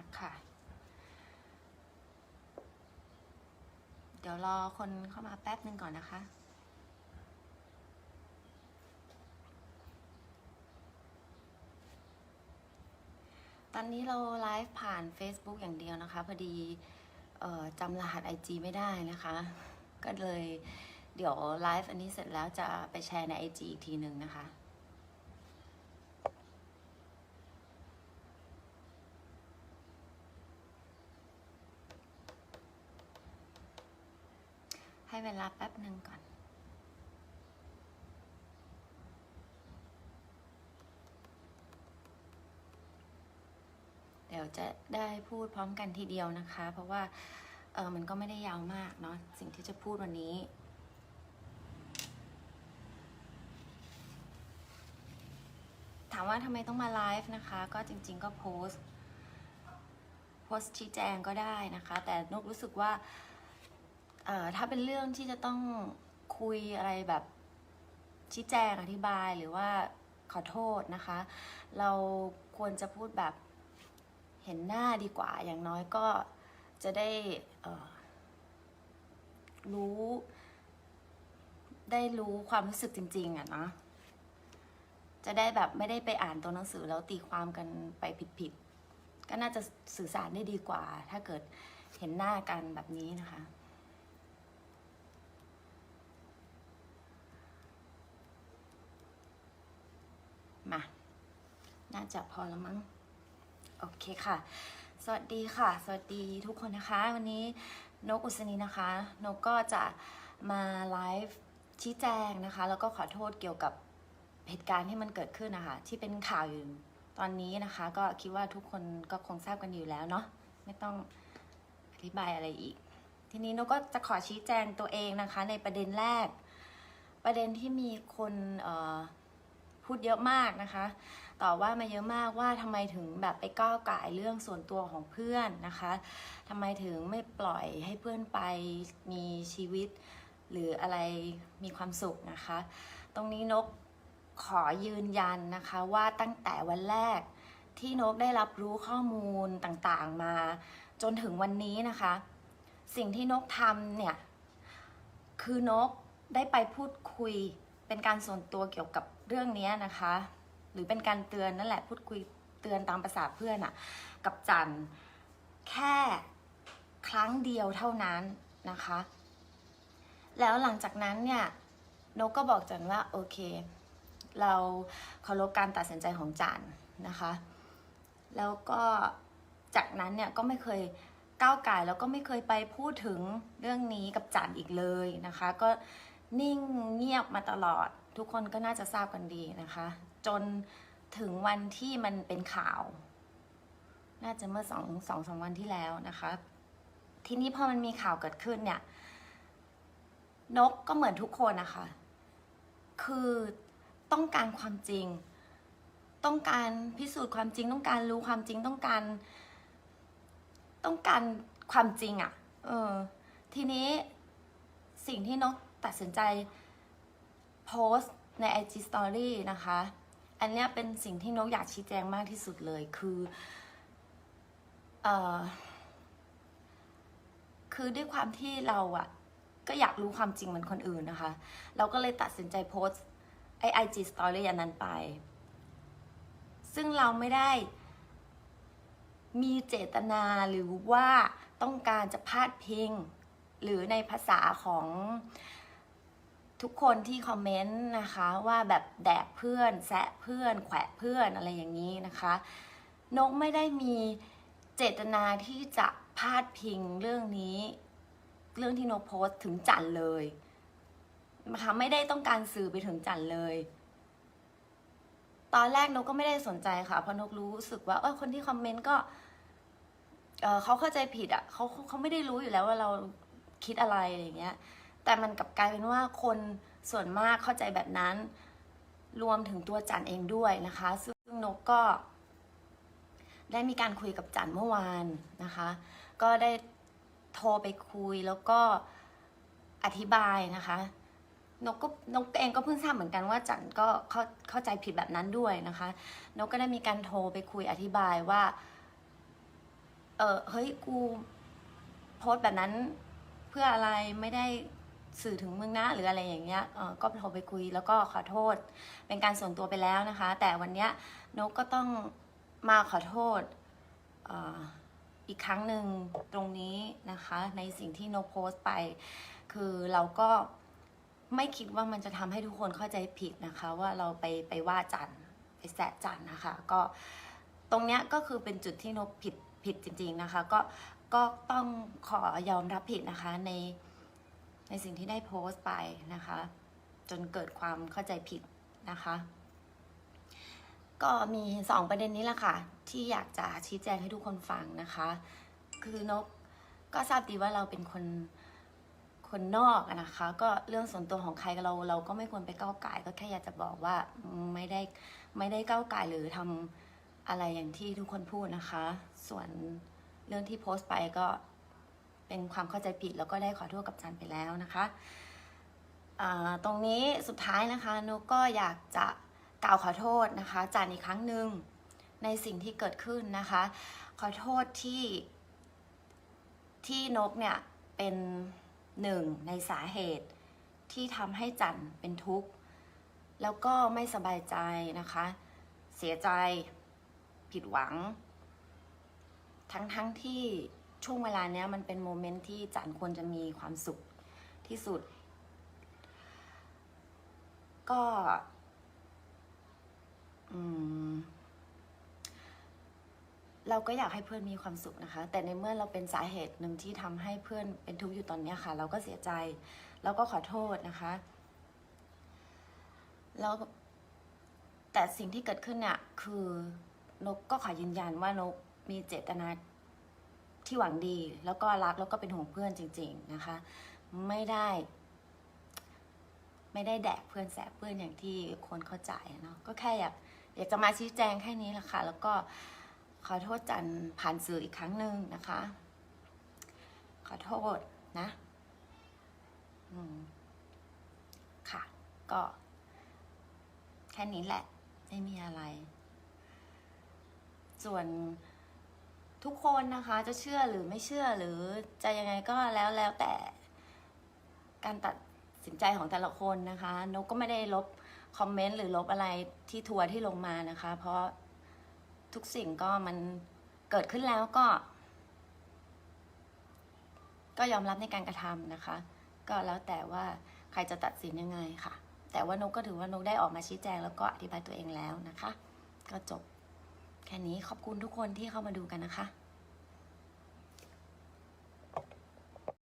นักค่ะ เดี๋ยวรอคนเข้ามาแป๊บนึงก่อนนะคะตอนนี้เราไลฟ์ผ่าน Facebook อย่างเดียวนะคะ พอดีออจำรหัส IG ไม่ได้นะคะ ก็เลยเดี๋ยวไลฟ์อันนี้เสร็จแล้วจะไปแชร์ใน IG อีกทีหนึ่งนะคะ เวลาแป๊บหนึ่งก่อน เดี๋ยวจะได้พูดพร้อมกันทีเดียวนะคะ เพราะว่าเออมันก็ไม่ได้ยาวมากเนาะสิ่งที่จะพูดวันนี้ถามว่าทำไมต้องมาไลฟ์นะคะ ก็จริง ๆ ก็โพสต์โพสต์ชี้แจงก็ได้นะคะ แต่นกรู้สึกว่า ถ้าเป็นเรื่องที่จะต้องคุยอะไรแบบชี้แจงอธิบายหรือว่าขอโทษนะคะ เราควรจะพูดแบบเห็นหน้าดีกว่า อย่างน้อยก็จะได้รู้ ได้รู้ความรู้สึกจริงๆอะนะจะได้แบบไม่ได้ไปอ่านตัวหนังสือแล้วตีความกันไปผิดๆก็น่าจะสื่อสารได้ดีกว่า ถ้าเกิดเห็นหน้ากันแบบนี้นะคะ มา น่าจะพอแล้วมั้ง โอเคค่ะ สวัสดีค่ะ สวัสดีทุกคนนะคะ วันนี้นกอุศนีนะคะ นกก็จะมาไลฟ์ชี้แจงนะคะ แล้วก็ขอโทษเกี่ยวกับเหตุการณ์ที่มันเกิดขึ้นนะคะ ที่เป็นข่าวอยู่ตอนนี้นะคะ ก็คิดว่าทุกคนก็คงทราบกันอยู่แล้วเนาะ ไม่ต้องอธิบายอะไรอีก ทีนี้นกก็จะขอชี้แจงตัวเองนะคะ ในประเด็นแรก ประเด็นที่มีคนพูดเยอะมากนะคะ ต่อว่ามาเยอะมากว่าทำไมถึงแบบไปก้าวไก่ายเรื่องส่วนตัวของเพื่อนนะคะทำไมถึงไม่ปล่อยให้เพื่อนไปมีชีวิต หรืออะไรมีความสุขนะคะ ตรงนี้นกขอยืนยันนะคะว่าตั้งแต่วันแรกที่นกได้รับรู้ข้อมูลต่างๆมา จนถึงวันนี้นะคะ สิ่งที่นกทำเนี่ย คือนกได้ไปพูดคุยเป็นการส่วนตัวเกี่ยวกับเรื่องนี้นะคะ หรือเป็นการเตือนนั่นแหละพูดคุยเตือนตามภาษาเพื่อนอะกับจันแค่ครั้งเดียวเท่านั้นนะคะ แล้วหลังจากนั้นเนี่ยนกก็บอกจันว่าโอเค เราเคารพการตัดสินใจของจันนะคะ แล้วก็จากนั้นเนี่ยก็ไม่เคยก้าวไก่แล้วก็ไม่เคยไปพูดถึงเรื่องนี้กับจันอีกเลยนะคะ ก็นิ่งเงียบมาตลอดทุกคนก็น่าจะทราบกันดีนะคะ จนถึงวันที่มันเป็นข่าว น่าจะเมื่อสองสองสามวันที่แล้วนะคะ ทีนี้พอมันมีข่าวเกิดขึ้นเนี่ย นกก็เหมือนทุกคนนะคะ คือต้องการความจริง ต้องการพิสูจน์ความจริง ต้องการรู้ความจริงต้องการ ต้องการความจริงอะ่ะ เออ ทีนี้สิ่งที่นกตัดสินใจโพสต์ใน IG Story นะคะ อันเนี้ยเป็นสิ่งที่นกอยากชี้แจงมากที่สุดเลยคือเอ่อคือด้วยความที่เราอะก็อยากรู้ความจริงเหมือนคนอื่นนะคะ เราก็เลยตัดสินใจโพสไอไอจีสตอรี่อันนั้นไป ซึ่งเราไม่ได้มีเจตนาหรือว่าต้องการจะพาดพิง หรือในภาษาของ ทุกคนที่คอมเมนต์นะคะว่าแบบแดกเพื่อนแซะเพื่อนแขวะเพื่อนอะไรอย่างนี้นะคะ นกไม่ได้มีเจตนาที่จะพาดพิงเรื่องนี้ เรื่องที่นกโพสต์ถึงจันเลยนะคะไม่ได้ต้องการสื่อไปถึงจันเลย ตอนแรกนกก็ไม่ได้สนใจค่ะเพราะนกรู้สึกว่าเออคนที่คอมเมนต์ก็เออเขาเข้าใจผิดอะเขาเขาเขาไม่ได้รู้อยู่แล้วว่าเราคิดอะไรอะไรอย่างเงี้ย แต่มันกลับกลายเป็นว่าคนส่วนมากเข้าใจแบบนั้น รวมถึงตัวจันเองด้วยนะคะ ซึ่งนกก็ ได้มีการคุยกับจันเมื่อวานนะคะ ก็ได้โทรไปคุยแล้วก็อธิบายนะคะนกก็นกเองก็เพิ่งทราบเหมือนกันว่าจันก็เข้าเข้าใจผิดแบบนั้นด้วยนะคะ นกก็ได้มีการโทรไปคุยอธิบายว่า เออเฮ้ยกูโพสต์แบบนั้นเพื่ออะไรไม่ได้ สื่อถึงมึงนะหรืออะไรอย่างเงี้ยก็โทรไปคุยแล้วก็ขอโทษ เป็นการส่วนตัวไปแล้วนะคะ แต่วันเนี้ยนกก็ต้องมาขอโทษอออีกครั้งหนึ่งตรงนี้นะคะ ในสิ่งที่นกโพสต์ไป คือเราก็ไม่คิดว่ามันจะทำให้ทุกคนเข้าใจผิดนะคะ ว่าเราไปไปว่าจันไปแซะจันนะคะ ก็ตรงเนี้ยก็คือเป็นจุดที่นกผิดผิดจริง ๆนะคะ ก็ก็ต้องขอยอมรับผิดนะคะใน ในสิ่งที่ได้โพสต์ไปนะคะ จนเกิดความเข้าใจผิดนะคะ ก็มีสองประเด็นนี้แหละค่ะ ที่อยากจะชี้แจงให้ทุกคนฟังนะคะ คือนกก็ทราบดีว่าเราเป็นคนคนนอกนะคะ ก็เรื่องส่วนตัวของใครเราเราก็ไม่ควรไปก้าวไก่ก็แค่อยากจะบอกว่าไม่ได้ไม่ได้ก้าวไก่หรือทำอะไรอย่างที่ทุกคนพูดนะคะ ส่วนเรื่องที่โพสต์ไปก็ เป็นความเข้าใจผิดแล้วก็ได้ขอโทษกับจันไปแล้วนะคะตรงนี้สุดท้ายนะคะนุกก็อยากจะกล่าวขอโทษนะคะจานอีกครั้งหนึ่งในสิ่งที่เกิดขึ้นนะคะ ขอโทษที่ที่นกเนี่ยเป็นหนึ่งในสาเหตุที่ทำให้จันเป็นทุกข์ แล้วก็ไม่สบายใจนะคะ เสียใจผิดหวัง ทั้งทั้งที่ ช่วงเวลาเนี้ยมันเป็นโมเมนต์ที่จันควรจะมีความสุขที่สุด ก็อืมเราก็อยากให้เพื่อนมีความสุขนะคะ แต่ในเมื่อเราเป็นสาเหตุหนึ่งที่ทำให้เพื่อนเป็นทุกข์อยู่ตอนเนี้ยค่ะ เราก็เสียใจ เราก็ขอโทษนะคะแล้วแต่สิ่งที่เกิดขึ้นเนี่ยคือนกก็ขอยืนยันว่านกมีเจตนา ที่หวังดี แล้วก็รักแล้วก็เป็นห่วงเพื่อนจริง ๆนะคะ ไม่ได้ ไม่ได้แดกเพื่อนแสบเพื่อนอย่างที่คนเข้าใจเนาะก็แค่อยากอยากจะมาชี้แจงแค่นี้แหละค่ะ แล้วก็ขอโทษจันผ่านสื่ออีกครั้งหนึ่งนะคะ ขอโทษนะอืมค่ะ ก็ แค่นี้แหละ ไม่มีอะไร ส่วน ทุกคนนะคะจะเชื่อหรือไม่เชื่อหรือจะยังไงก็แล้วแล้วแต่การตัดสินใจของแต่ละคนนะคะนกก็ไม่ได้ลบคอมเมนต์หรือลบอะไรที่ทัวร์ที่ลงมานะคะ เพราะทุกสิ่งก็มันเกิดขึ้นแล้วก็ ก็ยอมรับในการกระทำนะคะ ก็แล้วแต่ว่าใครจะตัดสินยังไงค่ะ แต่ว่านกก็ถือว่านกได้ออกมาชี้แจงแล้วก็อธิบายตัวเองแล้วนะคะ ก็จบ แค่นี้ขอบคุณทุกคนที่เข้ามาดูกันนะคะ